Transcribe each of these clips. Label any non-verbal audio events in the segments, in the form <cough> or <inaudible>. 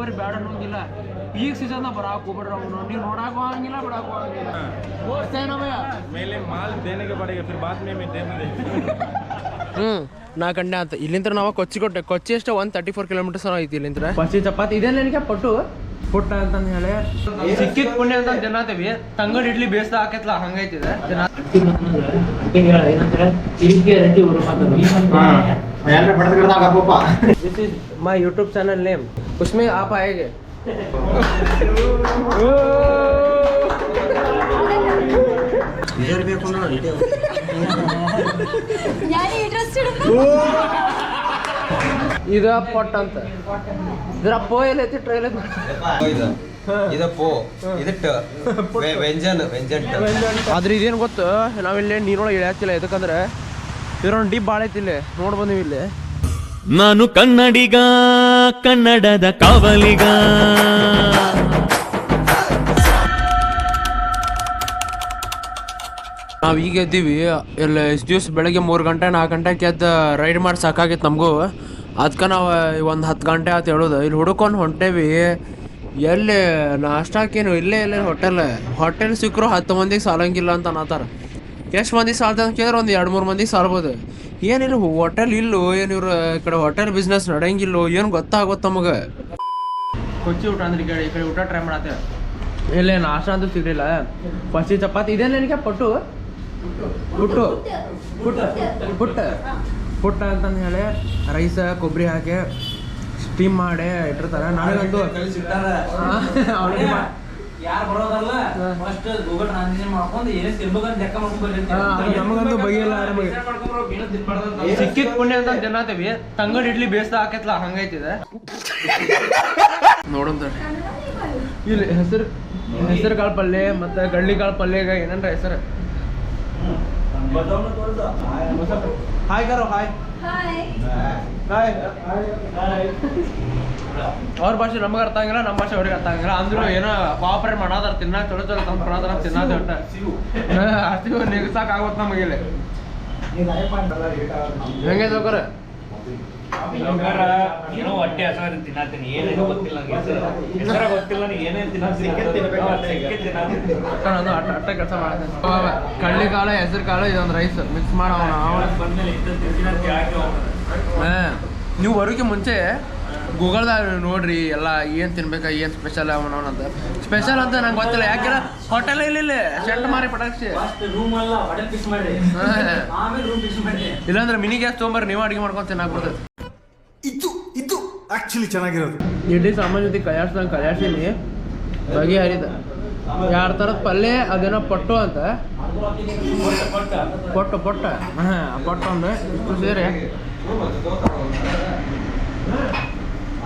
ಬರೀ ಬೇಡ ಅನ್ನೋಂಗಿಲ್ಲ. ಈಗ ಸೀಸನ್ ಬರಾಕ್ ಹೋಗ್ಬಿಡ್ರಿ ಅವನು. ನೀವು ನೋಡಾಕ ಹೋಗಂಗಿಲ್ಲ ಬಿಡಾಕ ಹೋಗಂಗಿಲ್ಲ. ಓಡ್ತೇನವಯ್ಯ ಮಾಲ್ ದೇನಿಗೆ ಬರೆಗೆ ಫಿರ್ ಬಾತ್ ಮೇ ಹ್ಞೂ ನಾ ಕಂಡೆ ಆತ ಇಲ್ಲಿಂದ್ರ ನಾವು ಕೊಚ್ಚಿ ಕೊಟ್ಟೆ ಕೊಚ್ಚಿ ಎಷ್ಟು ಒನ್ ತರ್ಟಿ ಫೋರ್ ಕಿಲೋಮೀಟರ್ಸ್ ಐತಿ ಇಲ್ಲಿಂದ ಪಚ್ಚಿ ಚಪಾತಿ. ಇದೇ ನನಗೆ ಪಟ್ಟು? ಪುಟ್ಟ ಅಂತಂದು ಹೇಳಿ. ಸಿಕ್ಕಿದ ಪುಣ್ಯ ಅಂತ ತಿನ್ನತೀವಿ. ತಂಗಡ್ ಇಡ್ಲಿ ಬೇಸ್ತ ಹಾಕೈತ್ಲ ಹಂಗೈತಿದೆ. ಮೈ ಯೂಟ್ಯೂಬ್ ಚಾನಲ್ ನೇಮ್ उसमें आप आएंगे <laughs> ഞാൻ ಇಂಟ್ರೆಸ್ಟೆಡ್ ಇದು ಪೊಟ್ಟ ಅಂತ ಇದ್ರ ಪೋ ಎಲ್ಲೈತಿ ಟ್ರೈಲ್ ಐತಿ ಇದು ಇದು ಪೋ ಇದು ಟ ವ್ಯ- ವ್ಯಂಜನ ವ್ಯಂಜನ್ ಟ ಆದ್ರೆ ಇದೇನು ಗೊತ್ತು ನಾವಿಲ್ಲಿ ನೀರೊಳಗೆ ಇಳಿಯಾತಿಲ್ಲ ಯಾಕಂದ್ರೆ ಇದ್ರೊಂದು ಡಿಪ್ ಭಾಳ ಐತಿ ಇಲ್ಲಿ ನೋಡಿ ಬಂದೀವಿ ಇಲ್ಲಿ ನಾನು ಕನ್ನಡಿಗ, ಕನ್ನಡದ ಕಾವಲಿಗ. ನಾವು ಈಗ ಎದ್ದೀವಿ. ಎಲ್ಲ ಎಷ್ಟು ದಿವ್ಸ ಬೆಳಗ್ಗೆ ಮೂರು ಗಂಟೆ, ನಾಲ್ಕು ಗಂಟೆಗೆ ಎದ್ದು ರೈಡ್ ಮಾಡಿ ಸಾಕಾಗಿತ್ತು ನಮಗೂ. ಅದಕ್ಕೆ ನಾವು ಒಂದು ಹತ್ತು ಗಂಟೆ ಆತು ಹೇಳೋದು. ಇಲ್ಲಿ ಹುಡುಕೊಂಡು ಹೊಂಟೇವಿ. ಎಲ್ಲಿ ನಾಷ್ಟಾಕೇನು ಇಲ್ಲೇ ಇಲ್ಲೇ ಹೋಟೆಲ್ ಹೋಟೆಲ್ ಸಿಕ್ಕರು ಹತ್ತು ಮಂದಿಗೆ ಸಾಲಂಗಿಲ್ಲ ಅಂತ ಅನ್ನತ್ತಾರ ಎಷ್ಟು ಮಂದಿ ಸಾಲ್ತ ಅಂತ ಕೇಳಿದ್ರೆ ಒಂದು ಎರಡು ಮೂರು ಮಂದಿ ಸಾಲ್ಬೋದು. ಏನಿಲ್ಲ ಹೋಟೆಲ್ ಇಲ್ಲೋ ಏನು ಇವ್ರು ಈ ಕಡೆ ಹೋಟೆಲ್ ಬಿಸ್ನೆಸ್ ನಡೆಯಂಗಿಲ್ಲೋ ಏನು ಗೊತ್ತಾಗೋದು ನಮಗೆ. ಕೊಚ್ಚಿ ಊಟ ಅಂದ್ರೆ ಕೇಳಿ ಕಡೆ ಈ ಕಡೆ ಊಟ ಟ್ರೈ ಮಾಡತ್ತೆ. ಇಲ್ಲ ನಾಷ್ಟ ಅಂತೂ ಸಿಗಲಿಲ್ಲ ಪಸಿ ಚಪಾತಿ ಇದೇ ನನಗೆ ಪಟ್ಟು? ಪುಟ್ಟು. ಪುಟ್ಟ. ಪುಟ್ಟ. ಪುಟ್ಟ ಅಂತಂದು ಹೇಳಿ ರೈಸ್ ಕೊಬ್ಬರಿ ಹಾಕಿ ಸ್ಟೀಮ್ ಮಾಡಿ ಇಟ್ಟಿರ್ತಾರೆ. ಮಾ- ಯಾರು ಬರೋದಲ್ಲ? ಫಸ್ಟ್ ಗೂಗಲ್ ಟ್ರಾನ್ಸ್ಲೇಷನ್ ಮಾಡ್ಕೊಂಡು ಏನೇ ತಿನ್ಬೇಕಂತ ಲೆಕ್ಕ ನಮಗಂತೂ ಬಗೆಯಿಲ್ಲ ನಮಗೆ ಸಿಕ್ಕಿದ ಪುಣ್ಯ ಅಂತ ತಿನ್ನತೀವಿ ತಂಗಡ್ ಇಡ್ಲಿ ಬೇಸ್ದ ಹಾಕೈತ್ಲ? ಹಂಗೈತಿದೆ. ನೋಡೋಣ ಇಲ್ಲಿ ಹೆಸರು ಹೆಸರು ಕಾಳು ಪಲ್ಯ ಮತ್ತೆ ಗಳ್ಳಿ ಕಾಳು ಪಲ್ಯಗ ಏನಂದ್ರ ಹೆಸರು? ಹಾಯ್ ಕರೋ ಹಾಯ್. ಹಾಯ್. ಹಾಯ್. ಅವ್ರ ಭಾಷೆ ನಮಗೆ ಅರ್ಥ ಆಗಿಲ್ಲ ನಮ್ಮ ಭಾಷೆ ಅವ್ರಿಗೆ ಅರ್ಥ ಆಗಿಲ್ಲ ಅಂದ್ರೂ ಏನೋ ಕೋಆಪರೇಟ್ ಮಾಡಾದಾರ ತಿನ್ನ ಚಲೋ ಚಲೋ ತಂದು ಕೊಡೋದಾರ ತಿನ್ನೋದು ಒಟ್ಟ ಅಷ್ಟು ನಿಗ್ಸಾಕ್ ಆಗೋತ್ ನಮಗೆ ಇಲ್ಲಿ. ಹೆಂಗೆ ತಗೋರ ಏನೋ ಹೊಟ್ಟೆ ಹಸು ತಿನ್ನತ್ತೀನಿ ಏನೇನು ಗೊತ್ತಿಲ್ಲ ನಂಗೆ ಹೆಸರು. ಹೆಸರ ಗೊತ್ತಿಲ್ಲ ನೀ ಏನೇನು ತಿನ್ನತ್ತೀನಿ ನಾನು ಅಟ್ಟ ಅಟ್ಟ ಕೆಲಸ ಮಾಡ್ತೇನೆ ಕಳ್ಳಿ ಕಾಳು ಹೆಸರು ಕಾಳು ಇದೊಂದು ರೈಸ್ ಮಿಕ್ಸ್ ಮಾಡೋಣ ಬಂದ್ಮೇಲೆ ಕೇಳಕ್ಕೆ ನೀವು ಬರೋಕೆ ಮುಂಚೆ ಗೂಗಲ್ದಾಗ ನೋಡ್ರಿ ಎಲ್ಲ ಏನು ತಿನ್ಬೇಕಾ ಏನು ಸ್ಪೆಷಲ್ ಅವನವನಂತ ಅಂತ. ಸ್ಪೆಷಲ್ ಅಂತ ನಂಗೆ ಗೊತ್ತಿಲ್ಲ ಯಾಕೆಲ್ಲ ಹೋಟೆಲ್ ಇಲ್ಲ ಸೆಟ್ ಮಾರಿ ಪಟಾಕ್ಸಿ ಇಲ್ಲಾಂದ್ರೆ ಮಿನಿ ಗ್ಯಾಸ್ ತೊಗೊಂಬರ್ರಿ ನೀವು ಅಡುಗೆ ಮಾಡ್ಕೊಂಡು ತಿನ್ನಾಕ್ಬಿಡ್ತದೆ ಇದು ಇದು ಆ್ಯಕ್ಚುಲಿ ಚೆನ್ನಾಗಿರೋದು. ಇಡ್ಲಿ ಸಾಮಾನ್ಯ ಜೊತೆ ಕಲ್ಯಾಡ್ಸ್ದಂಗೆ ಬಗೆ ಬಗೆಹರಿದ ಯಾರ ಥರದ ಪಲ್ಯ ಅದೇನೋ ಪಟ್ಟು ಅಂತ. ಪೊಟ್ಟು ಪೊಟ್ಟ. ಹಾಂ ಪೊಟ್ಟು ಒಂದು ಇಷ್ಟು ಸೇರಿ.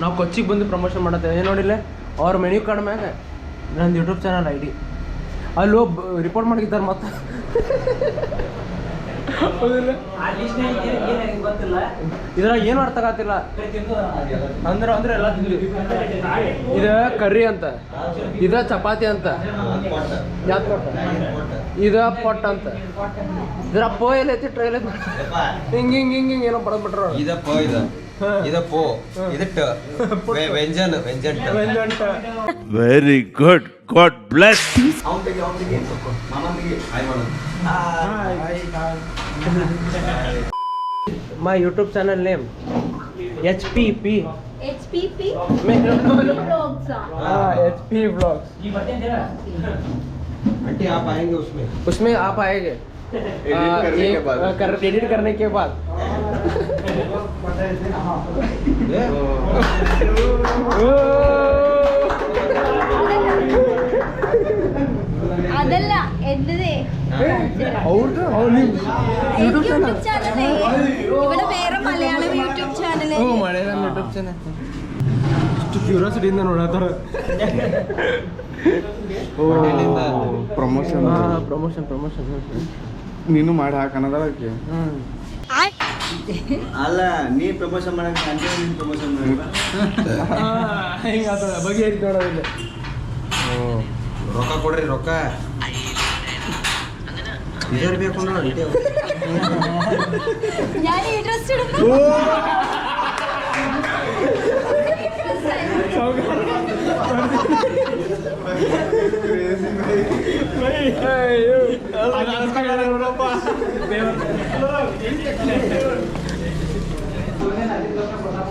ನಾವು ಕೊಚ್ಚಿಗೆ ಬಂದು ಪ್ರಮೋಷನ್ ಮಾಡತ್ತೇವೆ ಏನು ನೋಡಿಲ್ಲ? ಅವ್ರ ಮೆನ್ಯೂ ಕಾರ್ಡ್ ಮ್ಯಾಗ ನಂದು ಯೂಟ್ಯೂಬ್ ಚಾನಲ್ ಐ ಡಿ ಅಲ್ಲಿ ರಿಪೋರ್ಟ್ ಮಾಡಿದ್ದಾರೆ ಮತ್ತೆ ಹೌದಿಲ್ಲ? ಆ ಲಿಸ್ಟ್ ಏನೇನು ಗೊತ್ತಿಲ್ಲ ಇದ್ರಾಗ ಏನು ಅರ್ಥ ಆಗತ್ತಿಲ್ಲ ಅಂದ್ರೆ ಅಂದ್ರೆ ಎಲ್ಲ ತಿಂದ್ವಿ. ಇದು ಕರ್ರಿ ಅಂತ. ಇದ ಚಪಾತಿ ಅಂತ. ಯಾವ್ದು ಕೊಟ್ಟ? ಇದ ಪೊಟ್ ಅಂತ. ಇದ್ರ ಪೋ ಎಲ್ಲೈತಿ ಟ್ರೈಲ್ ಐತಿ? ಹಿಂಗ್ ಹಿಂಗ್ ಹಿಂಗ್ ಹಿಂಗ್ ಏನೋ ಬಡದ್ಬಿಟ್ರ ಇದ ಪೋ ಇದು. ഇത് പോ ഇത് വ്യഞ്ജൻ വ്യഞ്ജൻ very good God bless my youtube channel name hpp hpp vlogs ah button aunty आप आएँगे उसमें उसमें आप आएँगे एडिट करने के बाद एडिट करने के बाद ಅದಲ್ಲ ಎದ್ದದೆ ಅವ್ರದ್ದು ಅವ್ರು ನೀವು ಯೂಟ್ಯೂಬ್ ಚಾನಲ್ യൂട്യൂബ് ചാനലേ ഇവിടെ വേറെ മലയാളം യൂട്യൂബ് ചാനൽ ಹ್ಞೂ ಮಳೆಗಾಲ ಯೂಟ್ಯೂಬ್ ಚಾನಲ್ ಇಷ್ಟು ಕ್ಯೂರಿಯಾಸಿಟಿಯಿಂದ ನೋಡತ್ತಾರ ಪ್ರಮೋಷನ್ ಪ್ರಮೋಷನ್ ಪ್ರಮೋಷನ್ ನೀನು ಮಾಡಿ ಹಾಕ ಅನ್ನೋದಕ್ಕೆ ಅಲ್ಲ ನೀ ಪ್ರಮೋಷನ್ ಮಾಡಕ್ಕೆ ಅಂದ್ರೆ ನೀನು ಪ್ರಮೋಷನ್ ಮಾಡಲ್ಲ ಹೆಂಗೆ ಆತದ ಬಗೆ ಹೇಳಿ ನೋಡೋದಿಲ್ಲ ರೊಕ್ಕ ಕೊಡ್ರಿ ರೊಕ್ಕ ಇದರ್ ಬೇಕು ನೋಡಿ ಯಾರಿಗೆ ಇಂಟ್ರೆಸ್ಟೆಡ್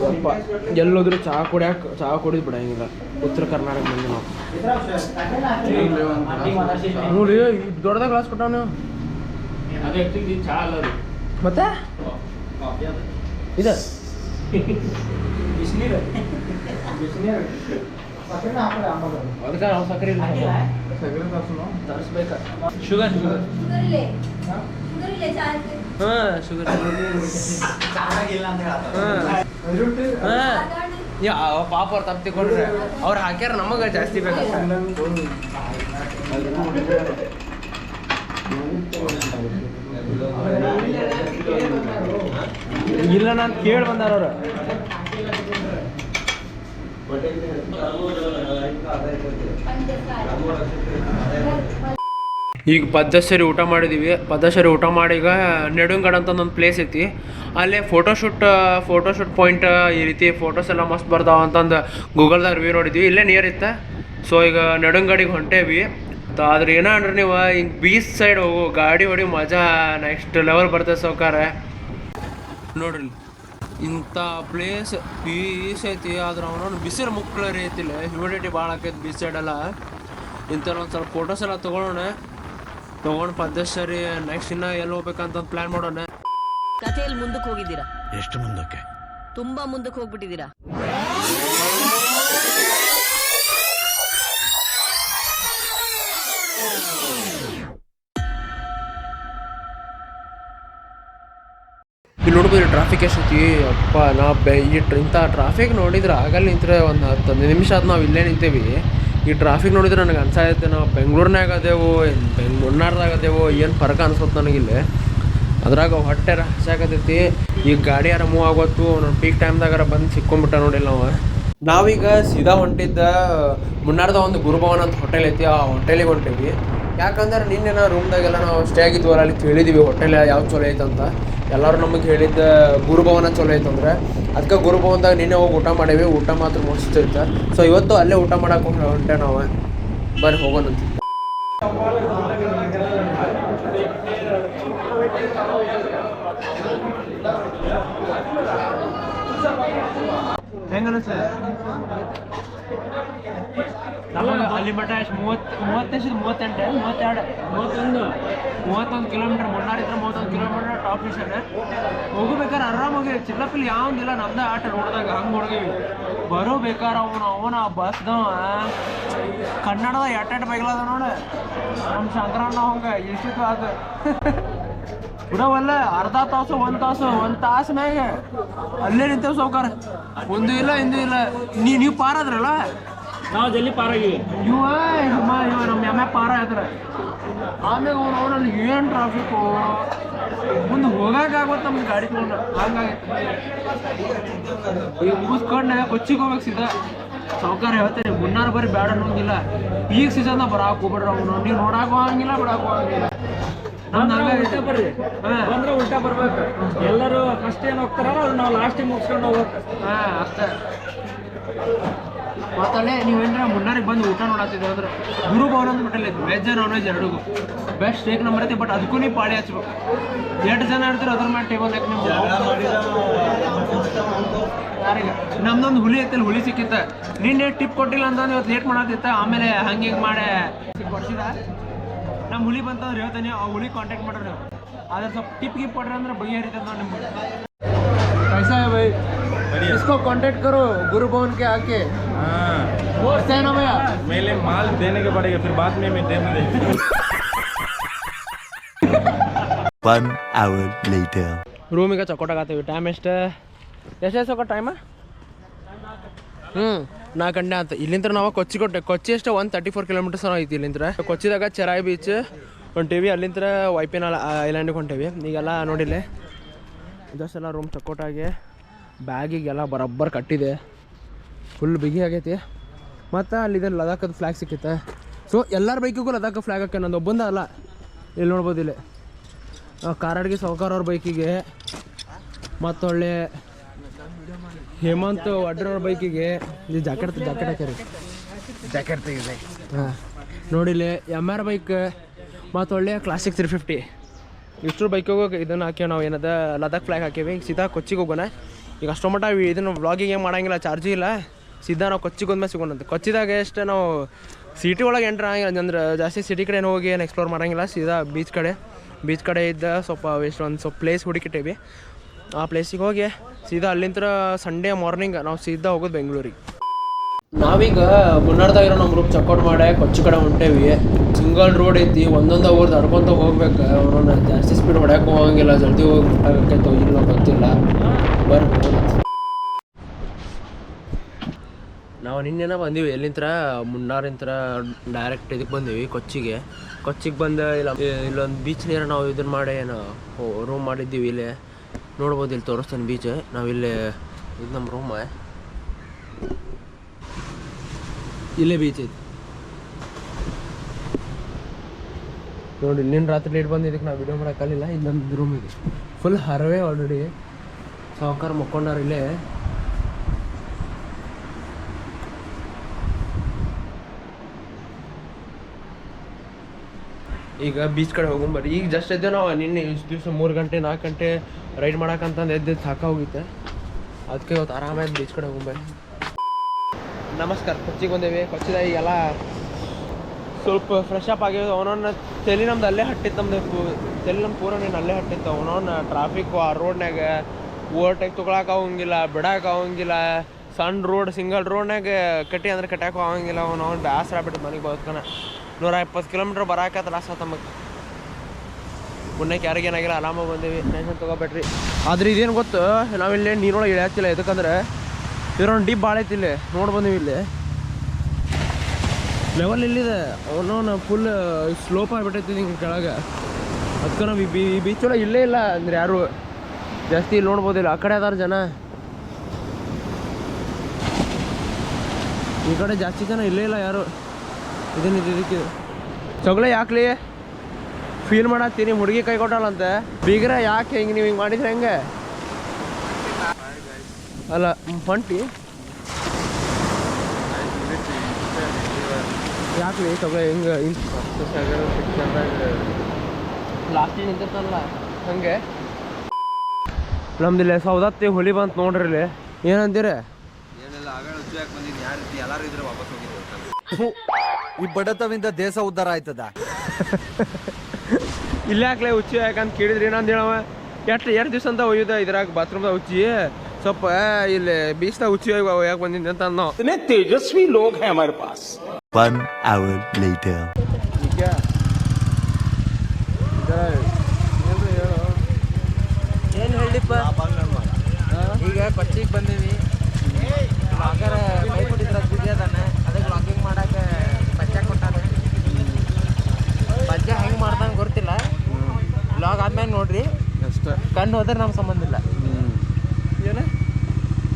ಅಪ್ಪ ಎಲ್ಲೋದ್ರೂ ಚಹಾ ಕುಡಿಯಾಕ ಚಹಾ ಕುಡಿದ್ ಬಿಡಂಗಿಲ್ಲ. ಉತ್ತರ ಕರ್ನಾಟಕ ಮಂದಿ ನಾವು. ನೋಡಿ ದೊಡ್ಡದಾಗ ಗ್ಲಾಸ್ ಕೊಟ್ಟವನು ಮತ್ತೆ? ಇದೆ. ಅದಕ್ಕೆ ನಾವು ಸಕ್ಕರೆ ಇಲ್ಲ. ತರಿಸ್ಬೇಕ? ಶುಗರ್ ಶುಗರ್ ಹಾಂ? ಶುಗರ್ ಹಾಂ ಯಾವ ಪಾಪ ಅವ್ರು ತಪ್ಪು ತಿಳ್ಕೊಂಡ್ರೆ. ಅವ್ರು ಹಾಕ್ಯಾರ ನಮಗೆ ಜಾಸ್ತಿ ಬೇಕು? ಇಲ್ಲ ನಾನು ಕೇಳಿ ಬಂದಾರ ಅವ್ರು. ಈಗ ಪದ್ದಸರಿ ಊಟ ಮಾಡಿದ್ದೀವಿ ಪದ್ದಸರಿ ಊಟ ಮಾಡಿ ಈಗ ನೆಡುಂಗಡ ಅಂತ ಒಂದು ಪ್ಲೇಸ್ ಐತಿ. ಅಲ್ಲೇ ಫೋಟೋಶೂಟ್ ಫೋಟೋಶೂಟ್ ಪಾಯಿಂಟ್ ಈ ರೀತಿ ಫೋಟೋಸ್ ಎಲ್ಲ ಮಸ್ತ್ ಬರ್ತಾವ ಅಂತಂದು ಗೂಗಲ್ದಾಗ ರಿವ್ಯೂ ನೋಡಿದ್ವಿ. ಇಲ್ಲೇ ನಿಯರ್ ಇತ್ತ. ಸೊ ಈಗ ನೆಡುಂಗಡಿಗೆ ಹೊಂಟೇವಿ. ತ ಆದ್ರೆ ಏನೋ ಅಂದ್ರೆ ನೀವು ಹಿಂಗೆ ಬೀಚ್ ಸೈಡ್ ಹೋಗು, ಗಾಡಿ ಹೊಡಿ ಮಜಾ ನೆಕ್ಸ್ಟ್ ಲೆವೆಲ್ ಬರ್ತದೆ ಸೌಕಾರ ನೋಡ್ರಿ ಇಂಥ ಪ್ಲೇಸ್ ಪೀಸ್ ಐತಿ ಆದ್ರೆ ಅವನವ್ನು ಬಿಸಿಲು ಮುಕ್ಕಳ ಐತಿಲ್ಲ ಹ್ಯೂಮಿಡಿಟಿ ಭಾಳ ಆಕೈತಿ ಬೀಚ್ ಸೈಡ್ ಎಲ್ಲ. ಇಂಥ ಒಂದು ಸ್ವಲ್ಪ ಫೋಟೋಸ್ ಎಲ್ಲ ತೊಗೊಳೋಣ. ತೊಗೊಂಡು ಪದ್ದಸರಿ ನೆಕ್ಸ್ಟ್ ಇನ್ನ ಎಲ್ಲಿ ಹೋಗ್ಬೇಕಂತ ಪ್ಲಾನ್ ಮಾಡೋಣ. ಕಥೆಯಲ್ಲಿ ಮುಂದಕ್ಕೆ ಹೋಗಿದ್ದೀರಾ? ಎಷ್ಟು ಮುಂದಕ್ಕೆ? ತುಂಬಾ ಮುಂದಕ್ಕೆ ಹೋಗ್ಬಿಟ್ಟಿದ್ದೀರಾ? ನೋಡ್ಬೋದು ಟ್ರಾಫಿಕ್ ಎಷ್ಟೈತಿ ಅಪ್ಪ, ನಾ ಬೆ, ಈ ಇಂಥ ಟ್ರಾಫಿಕ್ ನೋಡಿದ್ರೆ ಆಗಲ್ಲಿ ನಿಂತರೆ ಒಂದು ಹತ್ತು ಹದಿನೈದು ನಿಮಿಷ ಆದ ನಾವು ಇಲ್ಲೇ ನಿಂತೀವಿ. ಈ ಟ್ರಾಫಿಕ್ ನೋಡಿದ್ರೆ ನನಗೆ ಅನ್ಸಾಯ್ತು ನಾವು ಬೆಂಗ್ಳೂರ್ನಾಗ ಅದೇವು ಬೆಂಗ್ ಮುನ್ನಾರ್ದಾಗ ಅದೇವು ಏನು ಫರ್ಕ ಅನ್ಸುತ್ತೆ ನನಗಿಲ್ಲಿ. ಅದ್ರಾಗ ಹೊಟ್ಟೆ ಹಸಾಕತೈತಿ ಈಗ ಗಾಡಿ ಯಾರ ಮೂವ್ ಆಗೋತ್ತು ನಾನು ಪೀಕ್ ಟೈಮ್ದಾಗಾರ ಬಂದು ಸಿಕ್ಕೊಂಬಿಟ್ಟ ನೋಡಿಲ್ಲ ನಾವು. ನಾವೀಗ ಸೀದಾ ಹೊಂಟಿದ್ದ ಮುನ್ನಾರ್ದ ಒಂದು ಗುರುಭವನ ಅಂತ ಹೋಟೆಲ್ ಐತಿ, ಆ ಹೋಟೆಲಿಗೆ ಹೊಂಟೇವಿ. ಯಾಕಂದ್ರೆ ನಿನ್ನೆ ನಾ ರೂಮ್ದಾಗೆಲ್ಲ ನಾವು ಸ್ಟೇ ಆಗಿದ್ವಲ್ಲ, ಅಲ್ಲಿ ತಿಳಿದೀವಿ ಹೋಟೆಲ್ ಯಾವ ಚಲೋ ಐತಂತ. ಎಲ್ಲರೂ ನಮಗೆ ಹೇಳಿದ್ದ ಗುರುಭವನ ಚಲೋ ಅಂದ್ರೆ ಅದಕ್ಕೆ ಗುರುಭವನದಾಗ ನಿನ್ನೆ ಹೋಗಿ ಊಟ ಮಾಡೇವಿ, ಊಟ ಮಾತ್ರ ಮುಗಿಸ್ತಿರ್ತ. ಐತೆ ಸೊ ಇವತ್ತು ಅಲ್ಲೇ ಊಟ ಮಾಡಕ್ಕೆ ಹೊಂಟೆ ನಾವು. ಬರ್ರಿ ಹೋಗೋಣಂತ. ಅಲ್ಲಿ ಮಟ್ಟ ಎಷ್ಟು? ಮೂವತ್ತು ಮೂವತ್ತೆಷ್ಟು ಮೂವತ್ತೆಂಟು ಮೂವತ್ತೆರಡು? ಮೂವತ್ತೊಂದು? ಮೂವತ್ತೊಂದು ಕಿಲೋಮೀಟರ್ ಇದ್ರೆ ಮೂವತ್ತೊಂದು ಕಿಲೋಮೀಟರ್ ಟಾಪ್ ಸ್ಟೇಷನ್ ಹೋಗ್ಬೇಕಾದ್ರೆ ಆರಾಮಾಗಿ ಚಿಲ್ಲಪಿಲ್ಲಿ ಯಾವಂದಿಲ್ಲ ನಮ್ದು ಆಟ ನೋಡಿದಾಗ ಹಂಗೆ ಹೊಡ್ಗೀವಿ ಬರೋ ಬೇಕಾರ ಅವನು, ಅವನ ಬಸ್ದವ ಕನ್ನಡದ ಎಟ್ಟ ಬೈಗ್ಲದ ನೋಡು. ನಮ್ಮ ಶಂಕರಣ್ಣ ಅವಂಗೆ ಎಷ್ಟಿತ್ತು ಅದು. ಬಿಡವಲ್ಲ ಅರ್ಧ ತಾಸು, ಒಂದು ತಾಸು ಒಂದು ತಾಸು ಮ್ಯಾಗೆ. ಅಲ್ಲೇ ನಿಂತೇವೆ ಸಾವ್ಕಾರ ಒಂದು ಇಲ್ಲ ಇಂದು ಇಲ್ಲ. ನೀ ನೀವು ಪಾರಾದ್ರಲ್ಲ? ನಾವು ಜಲ್ಲಿ ಪಾರಾಗಿವಿ ಇವ ಇವ ಇವ ನಮ್ಮ ಪಾರ ಆದ್ರೆ ಆಮ್ಯಾಗ ಅವ್ನು ಅವನಲ್ಲಿ ಏನು ಟ್ರಾಫಿಕ್ಕು ಮುಂದೆ ಹೋಗಕ್ಕಾಗೋದು ನಮ್ಗೆ ಗಾಡಿ ತೊಗೊಂಡು ಹಂಗಾಗೈತೆ ಈಗ ಮುಗಿಸ್ಕೊಂಡೆ ಕೊಚ್ಚಿಗೆ ಹೋಗ್ಬೇಕು ಸೀದಾ. ಸಾವ್ಕಾರ ಹೇಳ್ತೇನೆ ಮುನ್ನಾರು ಬರೀ ಬೇಡ ಅನ್ನೋಂಗಿಲ್ಲ. ಈಗ ಸೀಸನ್ ಬರಾಕ್ ಹೋಗ್ಬೇಡ್ರಿ ಅವನು. ನೀವು ನೋಡಾಕ ಹೋಗಂಗಿಲ್ಲ ಬಿಡಾಕ ಹೋಗಂಗಿಲ್ಲ ಹಂಗಾಗೈತೆ ಬರ್ರಿ. ಬಂದ್ರೆ ಉಲ್ಟಾ ಬರ್ಬೇಕು. ಎಲ್ಲರೂ ಫಸ್ಟ್ ಏನು ಹೋಗ್ತಾರ ನಾವು ಲಾಸ್ಟಿಗೆ ಮುಗಿಸ್ಕೊಂಡು ಹೋಗ್ಬೇಕು. ಹಾ ಅಷ್ಟೇ. ಮಾತಾಡೇ ನೀವೇನರ ಮುನ್ನಾರಿಗೆ ಬಂದು ಊಟ ನೋಡತ್ತಿದ್ರು ಅಂದ್ರೆ ಗುರು ಭವನ ಅಂತ ಹೋಟೆಲ್ ವೆಜ್ ನಾನ್ ವೆಜ್ ಎರಡಿಗೂ ಬೆಸ್ಟ್ ಟೇಕ್ ನಂಬರ್ ಐತಿ ಬಟ್ ಅದಕ್ಕೂ ನೀವು ಪಾಳಿ ಹಚ್ಬೇಕು. ಎರಡು ಜನ ಇರ್ತಾರೆ ಅದ್ರ ಮೇಲೆ ಟೇಬಲ್ ಹಾಕಿ ನಿಮ್ಗೆ ಯಾರಿಗೆ? ನಮ್ದೊಂದು ಹುಲಿ ಐತಲ್ಲಿ ಹುಲಿ ಸಿಕ್ಕಿತ್ತ. ನಿನ್ನೆ ಟಿಪ್ ಕೊಟ್ಟಿಲ್ಲ ಅಂತ ಇವತ್ತು ಲೇಟ್ ಮಾಡತ್ತಿತ್ತ ಆಮೇಲೆ ಹಂಗೆ ಹಿಂಗೆ ಮಾಡಿ ಕೊಡ್ಸಿದ. ನಮ್ಮ ಹುಲಿ ಬಂತಂದ್ರೆ ಹೇಳ್ತಾನೆ ಆ ಹುಲಿ ಕಾಂಟ್ಯಾಕ್ಟ್ ಮಾಡ್ರಿ ನೀವು ಸ್ವಲ್ಪ ಟಿಪ್ ಗಿಪ್ ಕೊಡ್ರಿ ಅಂದ್ರೆ ಬಗೆಹರಿತದ ನಿಮ್ಗೆ. ಪೈಸಾ ಬೈ इसको कांटेक्ट करो गुरु भवन के आके कैसा है ना भैया ಮೇಲೆ ಮಾಲ್ ದೇನೆ ಕೆ ಪಡೆಗೆ ಫಿರ್ ಬಾದ್ May May time they One hour later. ರೂಮಿಗೆ ಚಕ್ಕೋಟಾಗತ್ತೀವಿ ಟೈಮ್ ಎಷ್ಟು ಎಷ್ಟು ಎಷ್ಟು ಟೈಮ ಹ್ಞೂ ನಾಲ್ಕು ಗಂಟೆ ಅಂತ ಇಲ್ಲಿಂದ ನಾವು ಕೊಚ್ಚಿ ಕೊಟ್ಟೆ ಕೊಚ್ಚಿ ಎಷ್ಟು ಒನ್ ತರ್ಟಿ ಫೋರ್ ಕಿಲೋಮೀಟರ್ಸ್ ಐತಿ ಇಲ್ಲಿಂದ ಕೊಚ್ಚಿದಾಗ ಚೆರಾಯಿ ಬೀಚ್ ಹೊಂಟೇವಿ ಅಲ್ಲಿಂದ ವೈಪಿನ ಐಲ್ಯಾಂಡಿಗೆ ಹೊಂಟೇವಿ ಈಗೆಲ್ಲ ನೋಡಿಲ್ಲ ಜಸ್ಟ್ ಎಲ್ಲ ರೂಮ್ ಚಕ್ಕೋಟಾಗಿ ಬ್ಯಾಗಿಗೆಲ್ಲ ಬರೋಬ್ಬರ್ ಕಟ್ಟಿದೆ. ಫುಲ್ ಬಿಗಿ ಆಗೈತಿ. ಮತ್ತು ಅಲ್ಲಿದೆ ಲದಾಖದ ಫ್ಲ್ಯಾಗ್ ಸಿಕ್ಕಿತ್ತೆ ಸೊ ಎಲ್ಲರ ಬೈಕಿಗೂ ಲದಾಖ ಫ್ಲ್ಯಾಗ್ ಹಾಕಿ ನಂದು. ಒಬ್ಬಂದ ಅಲ್ಲ. ಇಲ್ಲಿ ನೋಡ್ಬೋದು ಇಲ್ಲಿ. ಕಾರಾಡಿಗೆ ಸಾವುಕಾರ ಅವ್ರ ಬೈಕಿಗೆ ಮತ್ತೊಳ್ಳೆ ಹೇಮಂತ್ ವಡ್ರವ್ರ ಬೈಕಿಗೆ ಇದು ಜಾಕೆಟ್ ಜಾಕೆಟ್ ಹಾಕ್ಯಾರಿ. ಜಾಕೆಟ್ ತೆಗಿದೆ ಹಾಂ. ನೋಡಿಲ್ಲಿ ಎಂ ಆರ್ ಬೈಕ್ ಮತ್ತು ಒಳ್ಳೆ ಕ್ಲಾಸಿಕ್ ತ್ರೀ ಫಿಫ್ಟಿ ಇಷ್ಟು ಬೈಕಿಗೂ ಇದನ್ನು ಹಾಕ್ಯಾವ ನಾವು. ಏನದ ಲದಾಖ್ ಫ್ಲ್ಯಾಗ್ ಹಾಕೀವಿ ಸೀದಾ ಕೊಚ್ಚಿಗೆ ಹೋಗೋಣ ಈಗ ಅಷ್ಟೊಮ್ಮ ಇದನ್ನು ವ್ಲಾಗಿಂಗ್ ಏನು ಮಾಡೋಂಗಿಲ್ಲ ಚಾರ್ಜು ಇಲ್ಲ. ಸೀದಾ ನಾವು ಕೊಚ್ಚಿಗೆ ಹೋದ್ಮೇಲೆ ಸಿಗೋಣಂತೆ. ಕೊಚ್ಚಿದಾಗ ಎಷ್ಟು ನಾವು ಸಿಟಿ ಒಳಗೆ ಎಂಟ್ರ್ ಆಗಿಲ್ಲ ಅಂದ್ರೆ ಜಾಸ್ತಿ ಸಿಟಿ ಕಡೆ ಹೋಗಿ ಏನು ಎಕ್ಸ್ಪ್ಲೋರ್ ಮಾಡಂಗಿಲ್ಲ. ಸೀದಾ ಬೀಚ್ ಕಡೆ. ಬೀಚ್ ಕಡೆ ಇದ್ದ ಸ್ವಲ್ಪ ಎಷ್ಟು ಒಂದು ಸ್ವಲ್ಪ ಪ್ಲೇಸ್ ಹುಡುಕಿಟ್ಟೇವಿ. ಆ ಪ್ಲೇಸಿಗೆ ಹೋಗಿ ಸೀದಾ ಅಲ್ಲಿಂದ ಸಂಡೇ ಮಾರ್ನಿಂಗ್ ನಾವು ಸೀದಾ ಹೋಗೋದು ಬೆಂಗಳೂರಿಗೆ. ನಾವೀಗ ಮುನ್ನಡ್ದಾಗಿರೋ ನಮ್ಮ ಗ್ರೂಪ್ ಚೆಕ್ಔಟ್ ಮಾಡೇ ಕೊಚ್ಚಿ ಕಡೆ ಹೊಂಟೇವಿ. ಸಿಂಗಲ್ ರೋಡ್ ಐತಿ ಒಂದೊಂದು ಅವ್ರದ್ದು ಹಡ್ಕೊಂತ ಹೋಗ್ಬೇಕು. ಅವ್ರನ್ನ ಜಾಸ್ತಿ ಸ್ಪೀಡ್ ಹೊಡ್ಯಕ್ಕೆ ಹೋಗಂಗಿಲ್ಲ ಜಲ್ದಿ ಹೋಗಿ ಮುಟ್ಟಾಗಕ್ಕೆ ಇಲ್ಲ ಗೊತ್ತಿಲ್ಲ. ಬರ್ರಿ. ನಾವು ನಿನ್ನೆನ ಬಂದೀವಿ ಎಲ್ಲಿಂತ್ರ? ಮುನ್ನಾರಿಂತ್ರ ಡೈರೆಕ್ಟ್ ಇದಕ್ಕೆ ಬಂದೀವಿ ಕೊಚ್ಚಿಗೆ. ಕೊಚ್ಚಿಗೆ ಬಂದ ಇಲ್ಲ ಇಲ್ಲೊಂದು ಬೀಚ್ ನೀರ ನಾವು ಇದನ್ನ ಮಾಡಿ ಏನು ರೂಮ್ ಮಾಡಿದ್ದೀವಿ ಇಲ್ಲೇ. ನೋಡ್ಬೋದು ಇಲ್ಲಿ ತೋರಿಸ್ತಾನೆ ಬೀಚ್ ನಾವಿಲ್ಲಿ ಇದು ನಮ್ಮ ರೂಮ ಇಲ್ಲೇ ಬೀಚ್ ಐತಿ. ನೋಡಿ ನಿನ್ನ ರಾತ್ರಿ ಲೇಟ್ ಬಂದು ಇದಕ್ಕೆ ನಾವು ವಿಡಿಯೋ ಮಾಡೋಕ್ಕಾಗಲಿಲ್ಲ ಇದು ರೂಮ್ ಇದೆ. ಫುಲ್ ಹರವೇ ಆಲ್ರೆಡಿ ಸಾವುಕಾರ ಮಕ್ಕೊಂಡಾರ ಇಲ್ಲೇ. ಈಗ ಬೀಚ್ ಕಡೆ ಹೋಗೊಂಬರ್ರಿ ಈಗ ಜಸ್ಟ್ ಎದ್ದೆ ನಾವು ನಿನ್ನೆ ಇಷ್ಟು ದಿವಸ ಮೂರು ಗಂಟೆ ನಾಲ್ಕು ಗಂಟೆ ರೈಡ್ ಮಾಡೋಕ್ಕಂತಂದು ಎದ್ದು ಸಾಕ ಹೋಗಿತ್ತೆ ಅದಕ್ಕೆ ಇವತ್ತು ಆರಾಮಾಗಿ ಬೀಚ್ ಕಡೆ ಹೋಗೊಂಬರ್ರಿ ನಮಸ್ಕಾರ. ಕೊಚ್ಚಿಗೆ ಬಂದೇವಿ. ಕೊಚ್ಚಿದ ಈಗೆಲ್ಲ ಸ್ವಲ್ಪ ಫ್ರೆಶ್ ಅಪ್ ಆಗಿದ್ದು ಅವನವನ್ನ ತಲೆ ನಮ್ದು ಅಲ್ಲೇ ಹಟ್ಟಿತ್ತು ನಮ್ದು. ತಲೆ ನಮ್ಮ ಪೂರ ನೀನು ಅಲ್ಲೇ ಹಟ್ಟಿತ್ತು. ಅವನವನ್ನ ಟ್ರಾಫಿಕ್ ಆ ರೋಡ್ನಾಗ ಓವರ್ಟೇಕ್ ತೊಗೊಳಕ್ಕೆ ಆಗಂಗಿಲ್ಲ ಬಿಡಕ್ಕೆ ಆಗಂಗಿಲ್ಲ. ಸಣ್ಣ ರೋಡ್ ಸಿಂಗಲ್ ರೋಡ್ನಾಗ ಕಟ್ಟಿ ಅಂದ್ರೆ ಕಟ್ಟಾಕ ಆಗಂಗಿಲ್ಲ. ಅವನವನ್ ಅವ್ನು ಬಿಟ್ಟು ಆಗ್ಬಿಟ್ಟು ಮನೆಗೆ ಬದುಕನ. ನೂರ ಇಪ್ಪತ್ತು ಕಿಲೋಮೀಟ್ರ್ ಬರಾಕ ಆತ ನಮಗೆ ಯಾರಿಗೆ ಏನಾಗಿಲ್ಲ. ಆರಾಮ ಬಂದೀವಿ. ಟೆನ್ಷನ್ ತೊಗೋಬೇಡ್ರಿ. ಆದ್ರೆ ಇದೇನು ಗೊತ್ತು? ನಾವಿಲ್ಲಿ ನೀರೊಳಗೆ ಇಳಿಯತ್ತಿಲ್ಲ. ಯಾಕಂದ್ರೆ ಇದ್ರೊಂದು ಡಿಪ್ ಭಾಳ ಐತಿ ಇಲ್ಲಿ. ನೋಡಿ ಬಂದೀವಿ ಇಲ್ಲಿ. ಲೆವೆಲ್ ಇಲ್ಲಿದೆ. ನಾವು ಫುಲ್ ಸ್ಲೋಪ್ ಆಗಿಬಿಟ್ಟೈತಿ ಹಿಂಗೆ ಕೆಳಗೆ. ಅದಕ್ಕೆ ನಾವು ಈ ಬೀ, ಈ ಬೀಚ್ ಒಳಗೆ ಇಲ್ಲೇ ಇಲ್ಲ ಅಂದ್ರೆ ಯಾರು? ಜಾಸ್ತಿ ಇಲ್ಲಿ ನೋಡ್ಬೋದಿಲ್ಲ. ಆ ಕಡೆ ಅದಾರ ಜನ. ಈ ಕಡೆ ಜಾಸ್ತಿ ಜನ ಇಲ್ಲೇ ಇಲ್ಲ ಯಾರು? ಇದನ್ನ ಇದಕ್ಕೆ. ಚೊಗಲೆ ಯಾಕ್ಲಿ? ಫೀಲ್ ಮಾಡತ್ತೀನಿ. ಹುಡುಗಿ ಕೈ ಕೊಟ್ಟಲ್ಲಂತೆ ಬೀಗ್ರ ಯಾಕೆ ಹಿಂಗೆ ನೀವು ಹಿಂಗೆ ಮಾಡಿದ್ರೆ ಹೆಂಗೆ? ಅಲ್ಲ ಹೊಂಟಿ ಯಾಕ್ಲಿ ಚೊಗಲೆ ಹಿಂಗೆ ಲಾಸ್ಟ್ ನಿಂತಿರ್ತಲ್ಲ ಹಂಗೆ? ನಮ್ದಿಲ್ಲ ಸೌದತ್ತಿ ಹುಲಿ ಬಂತ ನೋಡ್ರಿ ಇಲ್ಲಿ. ಏನಂತೀರಿ? ಈ ಬಡತವಿಂದ ದೇಶ ಉದ್ಧಾರ ಆಯ್ತದ? ಇಲ್ಲಾಕ್ಲೆ ಹುಚ್ಚಿ ಯಾಕಂತ ಕೇಳಿದ್ರಿ. ಏನಂದ ಹೇಳವ ಎಷ್ಟು ಎರಡು ದಿವಸ ಅಂತ ಒಯ್ಯುದ ಇದ್ರಾಗ? ಬಾತ್ರೂಮ್ದಾಗ ಹುಚ್ಚಿ ಸ್ವಲ್ಪ ಇಲ್ಲಿ ಬೀಸ್ತ ಉಚ್ಚಿ ಹೋಗಿ ಯಾಕೆ ಬಂದಿದ್ದೆ ಅಂತ ಅನ್ನೋ. ತೇಜಸ್ವಿ ಲೋಕ್ ಹೇ ಹಮಾರೆ ಪಾಸ್. ಒನ್ ಅವರ್ ಲೇಟರ್ ಏನು ಹೇಳಿಪ್ಪ ಈಗ ಪಚ್ಚಿಗೆ ಬಂದೀವಿ. ಲಾಗರ್ ಮೈ ಕೊಟ್ಟಿದ್ರ ಅದಾನೆ. ಅದಕ್ಕೆ ಲಾಗಿಂಗ್ ಮಾಡಕ್ಕೆ ಪಜ್ಜ ಕೊಟ್ಟಾನೆ ಪಜ್ಜ ಹೆಂಗೆ ಮಾಡ್ದಂಗೆ ಗೊತ್ತಿಲ್ಲ. ಲಾಗ್ ಆದ್ಮೇಲೆ ನೋಡ್ರಿ. ಅಷ್ಟೇ. ಕಣ್ಣು ಹೋದ್ರೆ ನಮ್ಗೆ ಸಂಬಂಧ ಇಲ್ಲ.